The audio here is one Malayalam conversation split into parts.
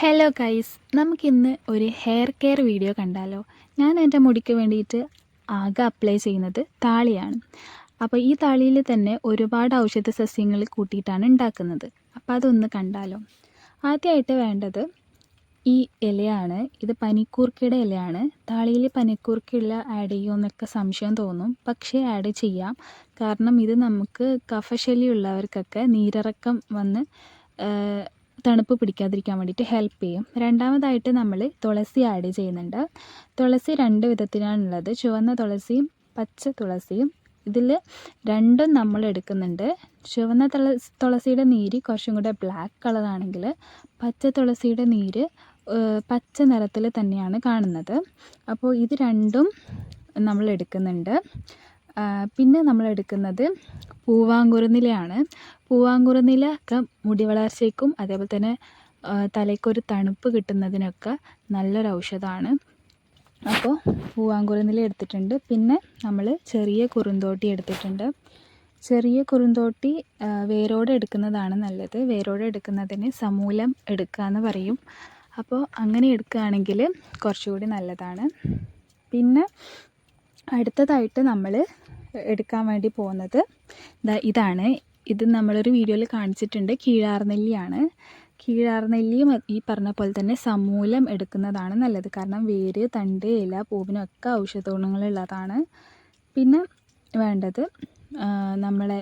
ഹലോ ഗൈസ് നമുക്കിന്ന് ഒരു ഹെയർ കെയർ വീഡിയോ കണ്ടാലോ? ഞാൻ എന്റെ മുടിക്ക് വേണ്ടിയിട്ട് ആകെ അപ്ലൈ ചെയ്യുന്നത് താളിയാണ്. അപ്പോൾ ഈ താളിയിൽ തന്നെ ഒരുപാട് ഔഷധ സസ്യങ്ങൾ കൂട്ടിയിട്ടാണ് ഉണ്ടാക്കുന്നത്. അപ്പോൾ അതൊന്ന് കണ്ടാലോ? ആദ്യമായിട്ട് വേണ്ടത് ഈ ഇലയാണ്. ഇത് പനിക്കൂർക്കയുടെ ഇലയാണ്. താളിയിൽ പനിക്കൂർക്കയുള്ള ആഡ് ചെയ്യുമെന്നൊക്കെ സംശയം തോന്നും. പക്ഷേ ആഡ് ചെയ്യാം. കാരണം ഇത് നമുക്ക് കഫശല്യമുള്ളവർക്കൊക്കെ നീരിറക്കം വന്ന് തണുപ്പ് പിടിക്കാതിരിക്കാൻ വേണ്ടിയിട്ട് ഹെൽപ്പ് ചെയ്യും. രണ്ടാമതായിട്ട് നമ്മൾ തുളസി ആഡ് ചെയ്യുന്നുണ്ട്. തുളസി രണ്ട് വിധത്തിലാണുള്ളത്. ചുവന്ന തുളസിയും പച്ച തുളസിയും. ഇതിൽ രണ്ടും നമ്മൾ എടുക്കുന്നുണ്ട്. ചുവന്ന തുളസി തുളസിയുടെ നീര് കുറച്ചും കൂടെ ബ്ലാക്ക് കളറാണെങ്കിൽ പച്ച തുളസിയുടെ നീര് പച്ച നിറത്തിൽ തന്നെയാണ് കാണുന്നത്. അപ്പോൾ ഇത് രണ്ടും നമ്മൾ എടുക്കുന്നുണ്ട്. പിന്നെ നമ്മൾ എടുക്കുന്നത് പൂവാങ്കുറുനിലയാണ്. പൂവാങ്കുറുനില ഒക്കെ മുടി വളർച്ചയ്ക്കും അതേപോലെ തന്നെ തലയ്ക്കൊരു തണുപ്പ് കിട്ടുന്നതിനൊക്കെ നല്ലൊരു ഔഷധമാണ്. അപ്പോൾ പൂവാങ്കുറുനില എടുത്തിട്ടുണ്ട്. പിന്നെ നമ്മൾ ചെറിയ കുറുന്തോട്ടി എടുത്തിട്ടുണ്ട്. ചെറിയ കുറുന്തോട്ടി വേരോടെ എടുക്കുന്നതാണ് നല്ലത്. വേരോടെ എടുക്കുന്നതിന് സമൂലം എടുക്കുക എന്ന് പറയും. അപ്പോൾ അങ്ങനെ എടുക്കുകയാണെങ്കിൽ കുറച്ചുകൂടി നല്ലതാണ്. പിന്നെ അടുത്തതായിട്ട് നമ്മൾ എടുക്കാൻ വേണ്ടി പോകുന്നത് ഇതാണ്. ഇത് നമ്മളൊരു വീഡിയോയിൽ കാണിച്ചിട്ടുണ്ട്. കീഴാർനെല്ലിയാണ്. കീഴാർനെല്ലിയും ഈ പറഞ്ഞ പോലെ തന്നെ സമൂലം എടുക്കുന്നതാണ് നല്ലത്. കാരണം വേര് തണ്ട് ഇല പൂവിനൊക്കെ ഔഷധ ഗുണങ്ങളുള്ളതാണ് പിന്നെ വേണ്ടത് നമ്മളെ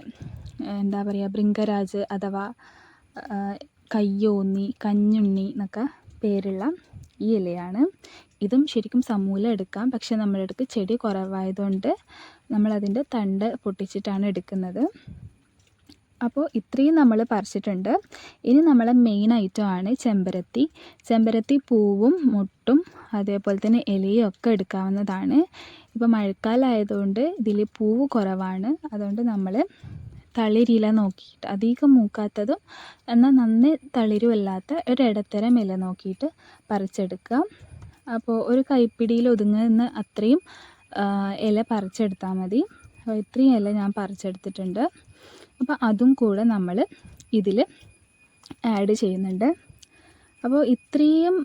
എന്താ പറയുക ബൃങ്കരാജ് അഥവാ കയ്യോന്നി കഞ്ഞുണ്ണി എന്നൊക്കെ പേരുള്ള ഈ ഇലയാണ്. ഇതും ശരിക്കും സമൂലം എടുക്കാം. പക്ഷേ നമ്മളെടുക്ക് ചെടി കുറവായതുകൊണ്ട് നമ്മളതിന്റെ തണ്ട് പൊട്ടിച്ചിട്ടാണ് എടുക്കുന്നത്. അപ്പോൾ ഇത്രയും നമ്മൾ പറിച്ചിട്ടുണ്ട്. ഇനി നമ്മളെ മെയിൻ ഐറ്റം ആണ് ചെമ്പരത്തി. ചെമ്പരത്തി പൂവും മുട്ടും അതേപോലെ തന്നെ ഇലയും ഒക്കെ എടുക്കാവുന്നതാണ്. ഇപ്പോൾ മഴക്കാലമായതുകൊണ്ട് ഇതിൽ പൂവ് കുറവാണ്. അതുകൊണ്ട് നമ്മൾ തളിരില നോക്കിയിട്ട് അധികം മൂക്കാത്തതും എന്നാൽ നന്നേ തളിരുമല്ലാത്ത ഒരു ഇടത്തരം ഇല നോക്കിയിട്ട് പറിച്ചെടുക്കുക അപ്പോൾ ഒരു കൈപ്പിടിയിൽ ഒതുങ്ങുന്ന അത്രയും ഇല പറിച്ചെടുത്താൽ മതി. അപ്പോൾ ഇത്രയും ഇല ഞാൻ പറിച്ചെടുത്തിട്ടുണ്ട്. അപ്പോൾ അതും കൂടെ നമ്മൾ ഇതിൽ ആഡ് ചെയ്യുന്നുണ്ട്. അപ്പോൾ ഇത്രയും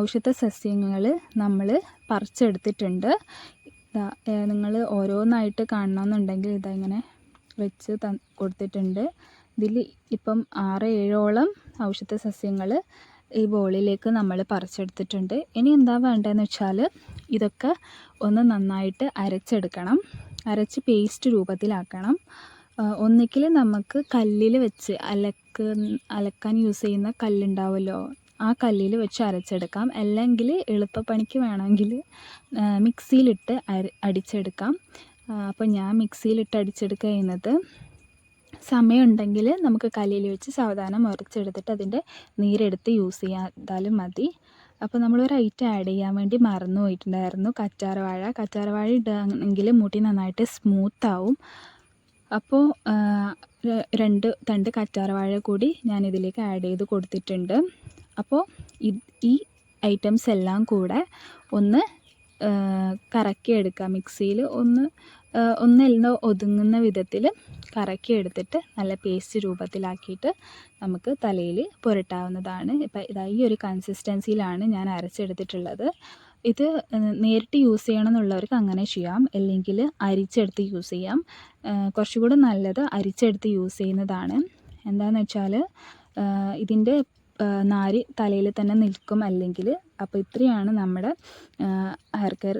ഔഷധ സസ്യങ്ങൾ നമ്മൾ പറിച്ചെടുത്തിട്ടുണ്ട്. നിങ്ങൾ ഓരോന്നായിട്ട് കാണണമെന്നുണ്ടെങ്കിൽ ഇതാ ഇങ്ങനെ വെച്ച് ത കൊടുത്തിട്ടുണ്ട്. ഇതിൽ ഇപ്പം ആറ് ഏഴോളം ഔഷധ സസ്യങ്ങൾ ഈ ബോളിലേക്ക് നമ്മൾ പറിച്ചെടുത്തിട്ടുണ്ട്. ഇനി എന്താ വേണ്ടതെന്ന് വെച്ചാൽ ഇതൊക്കെ ഒന്ന് നന്നായിട്ട് അരച്ചെടുക്കണം. അരച്ച് പേസ്റ്റ് രൂപത്തിലാക്കണം. ഒന്നുകിൽ നമുക്ക് കല്ലിൽ വെച്ച് അലക്ക് അലക്കാൻ യൂസ് ചെയ്യുന്ന കല്ലുണ്ടാവുമല്ലോ ആ കല്ലിൽ വെച്ച് അരച്ചെടുക്കാം. അല്ലെങ്കിൽ എളുപ്പപ്പണിക്ക് വേണമെങ്കിൽ മിക്സിയിലിട്ട് അര അടിച്ചെടുക്കാം. അപ്പോൾ ഞാൻ മിക്സിയിലിട്ട് അടിച്ചെടുക്കുക ചെയ്യുന്നത് സമയമുണ്ടെങ്കിൽ നമുക്ക് കല്ലിൽ വെച്ച് സാവധാനം ഉരച്ചെടുത്തിട്ട് അതിന്റെ നീരെടുത്ത് യൂസ് ചെയ്താലും മതി. അപ്പോൾ നമ്മളൊരു ഐറ്റം ആഡ് ചെയ്യാൻ വേണ്ടി മറന്നു പോയിട്ടുണ്ടായിരുന്നു കറ്റാർവാഴ. കറ്റാർവാഴ ഇടുകയാണെങ്കിൽ മുടി നന്നായിട്ട് സ്മൂത്താവും അപ്പോൾ രണ്ട് തണ്ട് കറ്റാർവാഴ കൂടി ഞാൻ ഇതിലേക്ക് ആഡ് ചെയ്ത് കൊടുത്തിട്ടുണ്ട്. അപ്പോൾ ഈ ഐറ്റംസ് എല്ലാം കൂടെ ഒന്ന് കറക്കി എടുക്കുക. മിക്സിയിൽ ഒന്ന് ഒന്നെല്ലാം ഒതുങ്ങുന്ന വിധത്തിൽ കറക്കി എടുത്തിട്ട് നല്ല പേസ്റ്റ് രൂപത്തിലാക്കിയിട്ട് നമുക്ക് തലയിൽ പുരട്ടാവുന്നതാണ്. ഇപ്പം ഇതായി ഒരു കൺസിസ്റ്റൻസിയിലാണ് ഞാൻ അരച്ചെടുത്തിട്ടുള്ളത്. ഇത് നേരിട്ട് യൂസ് ചെയ്യണം എന്നുള്ളവർക്ക് അങ്ങനെ ചെയ്യാം. അല്ലെങ്കിൽ അരിച്ചെടുത്ത് യൂസ് ചെയ്യാം. കുറച്ചുകൂടെ നല്ലത് അരിച്ചെടുത്ത് യൂസ് ചെയ്യുന്നതാണ്. എന്താണെന്ന് വെച്ചാൽ ഇതിന്റെ നാരി തലയിൽ തന്നെ നിൽക്കും അല്ലെങ്കിൽ അപ്പോൾ ഇത്രയാണ് നമ്മുടെ ഹെയർ കെയർ